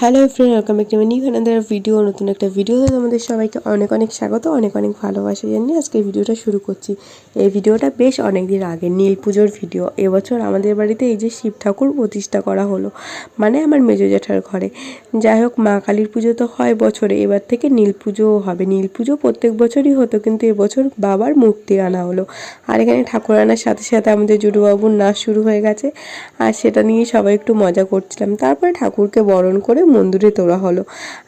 Hello friend welcome back to new another video নতুন একটা ভিডিওতে তোমাদের সবাইকে অনেক অনেক স্বাগত, অনেক অনেক ভালোবাসা জানিয়ে আজকে ভিডিওটা শুরু করছি। এই ভিডিওটা বেশ অনেক দিন আগে, নীল পুজোর ভিডিও এবছর আমাদের বাড়িতে এই যে শিব ঠাকুর প্রতিষ্ঠা করা হলো মানে আমার মেজো জ্যাঠার ঘরে। যাই হোক, মা কালীর পুজো তো হয় বছরে, এবার থেকে নীল পুজোও হবে। নীল পুজো প্রত্যেক বছরই হতো, কিন্তু এবছর বাবার মূর্তি আনা হলো। আর এখানে ঠাকুর আনার সাথে সাথে আমাদের জুডুবাবুর নাচ শুরু হয়ে গেছে, আর সেটা নিয়ে সবাই একটু মজা করছিলাম। তারপরে ঠাকুরকে বরণ করে মন্দিরে তোলা হলো।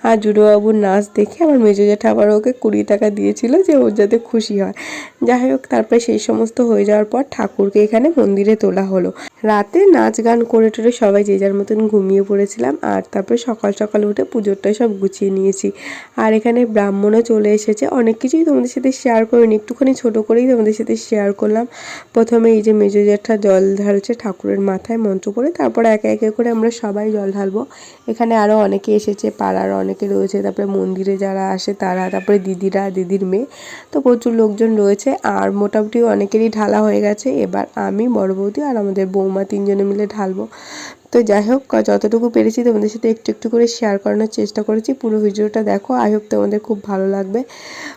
আর জুডোবাবুর নাচ দেখে আমার মেজো জ্যাঠা আবার ওকে কুড়ি টাকা দিয়েছিল যে ওর যাতে খুশি হয়। যাই হোক, তারপরে সেই সমস্ত হয়ে যাওয়ার পর ঠাকুরকে এখানে মন্দিরে তোলা হলো। রাতে নাচ গান করে টোরে সবাই যে যার মতন ঘুমিয়ে পড়েছিলাম আর তারপরে সকাল সকাল উঠে পুজোরটা সব গুছিয়ে নিয়েছি। আর এখানে ব্রাহ্মণও চলে এসেছে। অনেক কিছুই তোমাদের সাথে শেয়ার করিনি, একটুখানি ছোট করেই তোমাদের সাথে শেয়ার করলাম। প্রথমে এই যে মেজো জ্যাঠা জল ঢালছে ঠাকুরের মাথায় মন্ত্র করে তারপরে একে একে করে আমরা সবাই জল ঢালবো। এখানে আরও অনেকে এসেছে পাড়ার অনেকে রয়েছে। তারপরে মন্দিরে যারা আসে তারা, তারপরে দিদিরা, দিদির মেয়ে। তো প্রচুর লোকজন রয়েছে আর মোটামুটি অনেকেরই ঢালা হয়ে গেছে। এবার আমি, বড় বৌদি আর আমাদের বৌমা তিনজনে মিলে ঢালবো। তো যাই হোক যতটুকু পেরেছি তোমাদের সাথে একটু একটু করে শেয়ার করানোর চেষ্টা করেছি। পুরো ভিডিওটা দেখো আই হোপ তোমাদের খুব ভালো লাগবে।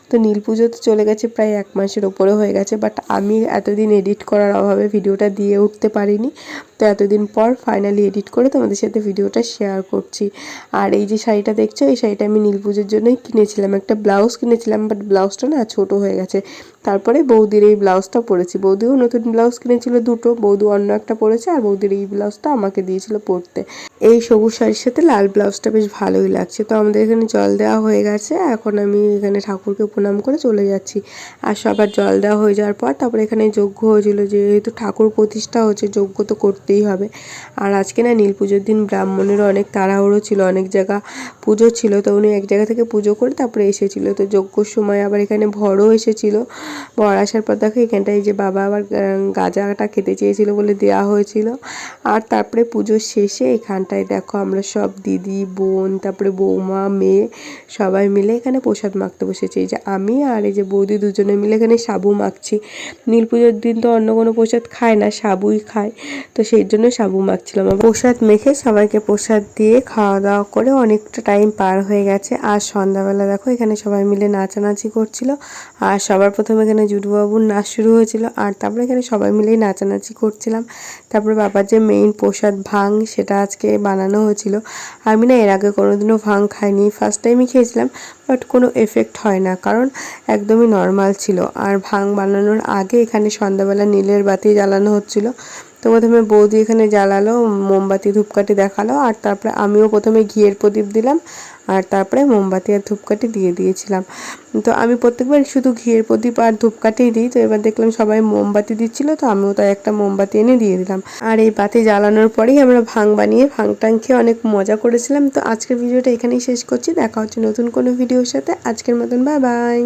তো নীল পুজো তো চলে গেছে প্রায় এক মাসের ওপরে হয়ে গেছে বাট আমি এতদিন এডিট করার অভাবে ভিডিওটা দিয়ে উঠতে পারিনি। তো এতদিন পর ফাইনালি এডিট করে তোমাদের সাথে ভিডিওটা শেয়ার করছি। আর এই যে শাড়িটা দেখছ, এই শাড়িটা আমি নীল পুজোর জন্যই কিনেছিলাম। একটা ব্লাউজ কিনেছিলাম বাট ব্লাউজটা না ছোট হয়ে গেছে। তারপরে বৌদির এই ব্লাউজটা পরেছি। বৌদিও নতুন ব্লাউজ কিনেছিল দুটো, বৌদি অন্য একটা পরেছে, আর বৌদির এই ব্লাউজটা আমাকে দিয়েছিল পরতে এই সবুজ শাড়ির সাথে লাল ব্লাউজটা বেশ ভালোই লাগছে। তো আমাদের এখানে জল দেওয়া হয়ে গেছে। এখন আমি এখানে ঠাকুরকে প্রণাম করে চলে যাচ্ছি। আর সবার জল দেওয়া হয়ে যাওয়ার পর তারপরে এখানে যজ্ঞ হয়েছিল। যেহেতু ঠাকুর প্রতিষ্ঠা হচ্ছে, যজ্ঞ তো করতেই হবে। আর আজকে না নীল পুজোর দিন ব্রাহ্মণেরও অনেক তাড়াহুড়ো ছিল, অনেক জায়গা পুজো ছিল। তো উনি এক জায়গা থেকে পুজো করে তারপরে এসেছিল। তো যজ্ঞর সময় আবার এখানে ভরও এসেছিল। বর আসার পর দেখো এখানটায় যে বাবা আবার গাঁজাটা খেতে চেয়েছিল বলে দেওয়া হয়েছিল। আর তারপরে পুজোর শেষে এখানটায় দেখো আমরা সব দিদি, বোন, তারপরে বৌমা, মেয়ে সবাই মিলে এখানে প্রসাদ মাখতে বসেছি। এই যে আমি আর এই যে বৌদি দুজনে মিলে এখানে সাবু মাখছি। নীল পুজোর দিন তো অন্য কোনো প্রসাদ খায় না, সাবুই খায়। তো সেই জন্য সাবু মাখছিলাম। প্রসাদ মেখে সবাইকে প্রসাদ দিয়ে খাওয়া দাওয়া করে অনেকটা টাইম পার হয়ে গেছে। আর সন্ধ্যাবেলা দেখো এখানে সবাই মিলে নাচানাচি করছিল। আর সবার প্রথমে এখানে জুটুবাবুর নাচ শুরু হয়েছিল। আর তারপরে এখানে সবাই মিলেই নাচানাচি করছিলাম। তারপরে বাবার যে মেইন প্রসাদ ভাং সেটা আজকে বানানো হয়েছিল। আমি না এর আগে কোনোদিনও ভাং খাইনি। ফার্স্ট টাইমই খেয়েছিলাম বাট কোনো এফেক্ট হয় না, কারণ একদমই নর্মাল ছিল। আর ভাং বানানোর আগে এখানে সন্ধ্যাবেলা নীলের বাতি জ্বালানো হচ্ছিল। তো প্রথমে বৌদি এখানে জ্বালালো, মোমবাতি, ধূপকাঠি দেখাল, আর তারপরে আমিও প্রথমে ঘিয়ের প্রদীপ দিলাম, আর তারপরে মোমবাতি আর ধূপকাঠি দিয়ে দিয়েছিলাম। তো আমি প্রত্যেকবার শুধু ঘিয়ের প্রদীপ আর ধূপকাঠি দিই, তো এবার দেখলাম সবাই মোমবাতি দিচ্ছিল, তো আমিও তাই একটা মোমবাতি এনে দিয়ে দিলাম। আর এই বাতি জ্বালানোর পরেই আমরা ভাং বানিয়ে, ভাং টাং খেয়ে অনেক মজা করেছিলাম। তো আজকের ভিডিওটা এখানেই শেষ করছি, দেখা হচ্ছে নতুন কোনো ভিডিওর সাথে। আজকের মতন বাই বাই